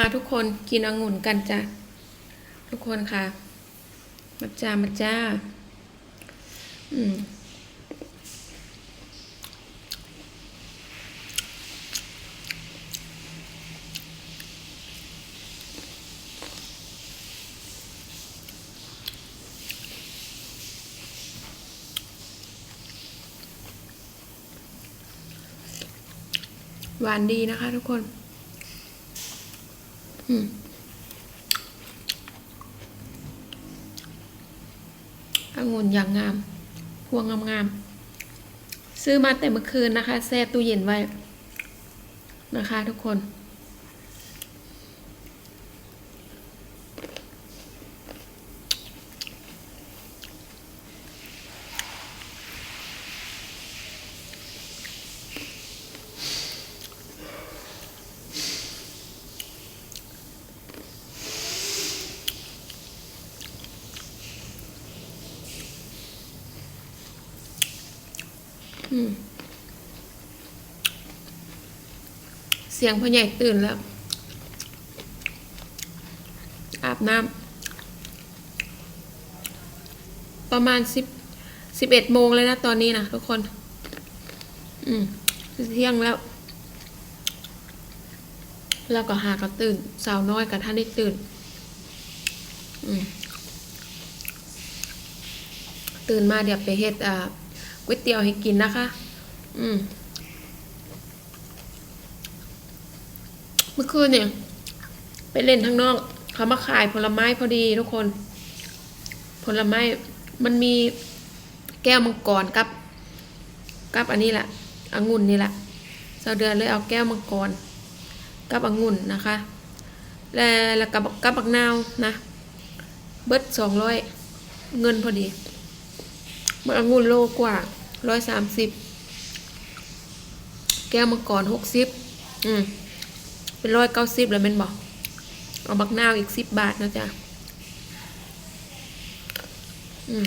มาทุกคนกินองุ่นกันจ้ะ ทุกคนค่ะ มาจ้ามาจ้า อืมหวานดีนะคะทุกคน องุ่นอย่างงาม พวงงามๆ ซื้อมาแต่เมื่อคืนนะคะแช่ตู้เย็นไว้ นะคะทุกคน เสียงพ่อใหญ่ตื่นแล้ว อาบน้ำประมาณสิบสิบเอ็ดโมงเลยนะ ตอนนี้นะทุกคน อืมเที่ยงแล้ว แล้วก็หาก็ตื่น สาวน้อยกับท่านได้ตื่น ตื่นมาเดี๋ยวไปเฮ็ดอ่า ก๋วยเตี๋ยวให้กินนะคะ อืมเมื่อคืนเนี่ย ไปเล่นข้างนอกเขามาขายผลไม้พอดีทุกคน ผลไม้มันมีแก้วมังกรกับ กับอันนี้แหละองุ่นนี่แหละเสาเดือนเลยเอาแก้วมังกร กับองุ่นนะคะ แล้วแล้วกับกับบักนาวนะเบิดสองร้อยเงินพอดี มันองุ่นโลกว่า ร้อยสามสิบแก้วมังกรหกสิบอืมเป็นร้อยเก้าสิบแล้วมันบอกเอาบักนาวอีกสิบบาทนะจ๊ะอืม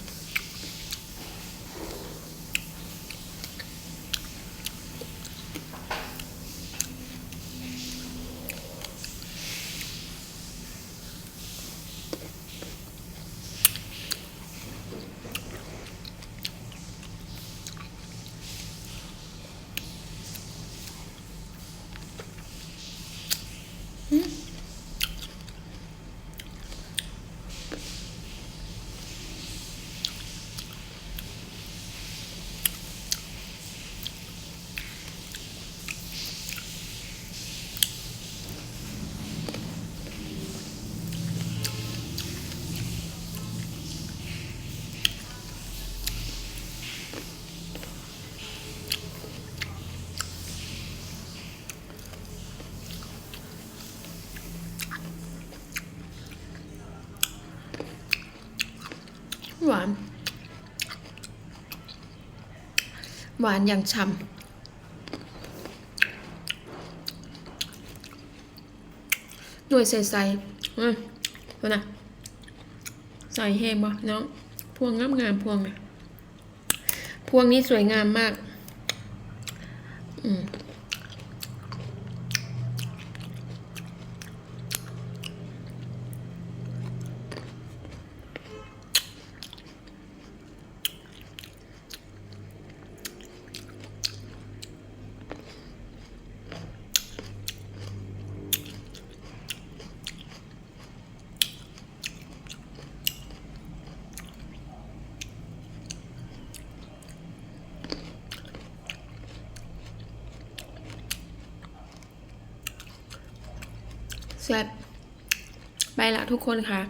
หวาน หวานอย่างฉ่ำหน่วยใส่ๆอืมมานะใส่แห้งบ่น้องพวงงามงามๆพวงนะพวงนี้สวยงามมาก อืม แซ่บไปละทุกคนค่ะ